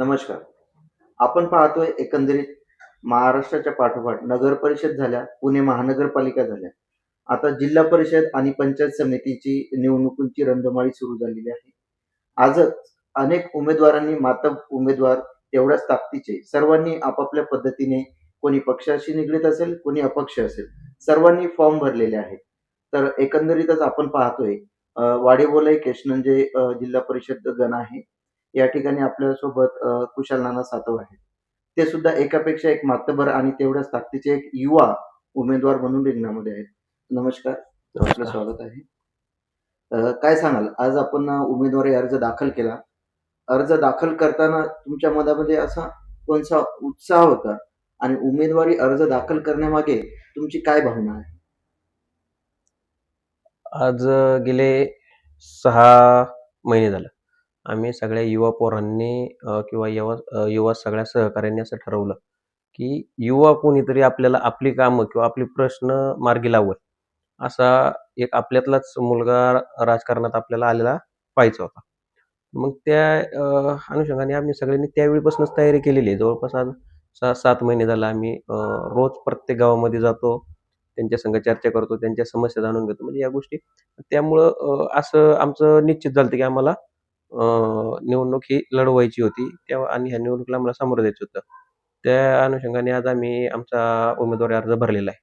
नमस्कार. आपण पाहतोय एकंदरीत महाराष्ट्राच्या पाठोपाठ नगर परिषद झाल्या पुणे महानगरपालिका झाल्या. आता जिल्हा परिषद आणि पंचायत समितीची निवडणुकीची रंधमाळी सुरू झालेली आहे. आजच अनेक उमेदवारांनी मातब उमेदवार तेवढ्याच ताकदीचे सर्वांनी आपापल्या पद्धतीने कोणी पक्षाशी निगडीत असेल कोणी अपक्ष असेल सर्वांनी फॉर्म भरलेले आहेत. तर एकंदरीतच आपण पाहतोय वाडेबोलाई केशनंजे जिल्हा परिषद गण आहे. या ठिकाणी आपल्यासोबत कुशाल नाना सातव आहेत. ते सुद्धा एकापेक्षा एक मातबर आणि तेवढ्याच ताकदीचे एक युवा उमेदवार म्हणून रिंगणामध्ये आहेत. नमस्कार. आपलं स्वागत आहे. काय सांगाल? आज आपण उमेदवारी अर्ज दाखल केला. अर्ज दाखल करताना तुमच्या मनामध्ये असा कोणता उत्साह होता? आणि उमेदवारी अर्ज दाखल करण्यामागे तुमची काय भावना आहे? आज गेले सहा महिने झालं. आम्ही सगळ्या युवा पोरांनी किंवा युवा युवा सगळ्या सहकाऱ्यांनी असं ठरवलं की युवा कोणीतरी आपल्याला आपली कामं किंवा आपले प्रश्न मार्गी लावत असा एक आपल्यातलाच मुलगा राजकारणात आपल्याला आलेला पाहिजे होता. मग त्या अनुषंगाने आम्ही सगळ्यांनी त्यावेळीपासूनच तयारी केलेली आहे. जवळपास आज सहा सात महिने झाला आम्ही रोज प्रत्येक गावामध्ये जातो त्यांच्या संग चर्चा करतो त्यांच्या समस्या जाणून घेतो. म्हणजे या गोष्टी त्यामुळं असं आमचं निश्चित झालं की आम्हाला निवडणूक ही लढवायची होती. तेव्हा आणि ह्या निवडणुकीला आम्हाला सामोरं जायचं होतं. त्या अनुषंगाने आज आम्ही आमचा उमेदवारी अर्ज भरलेला आहे.